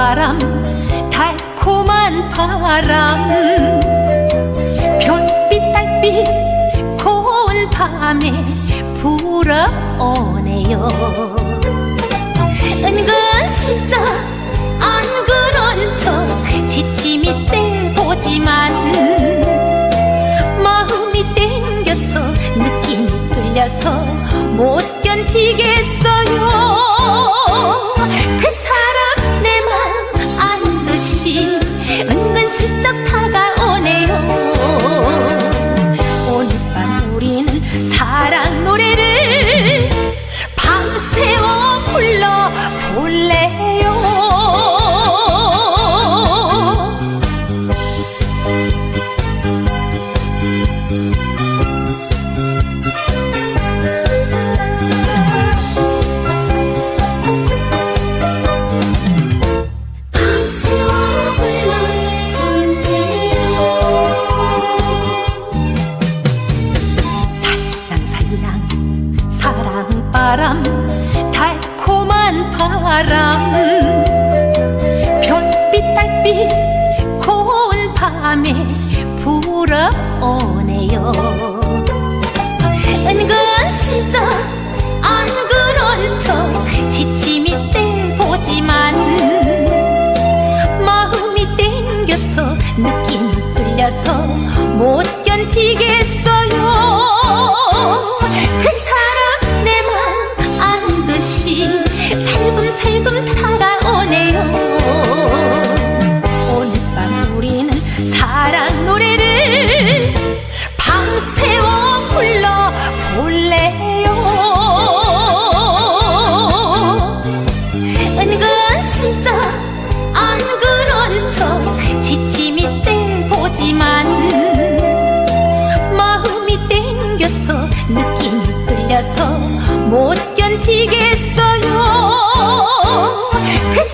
바람 달콤한 바람. 별빛 달빛 고운 밤에 불어오네요. 은근 슬쩍 안 그런 척 시침이 떼보지만 마음이 땡겨서 느낌이 끌려서 못 견디겠어 바람 달콤한 바람. 별빛 달빛 고운 밤에 불어오네요. 은근슬쩍 안 그런 척 시침이 떼보지만 마음이 땡겨서 느낌이 끌려서 못 견디겠 이 끌려서 못 견디겠어요. 그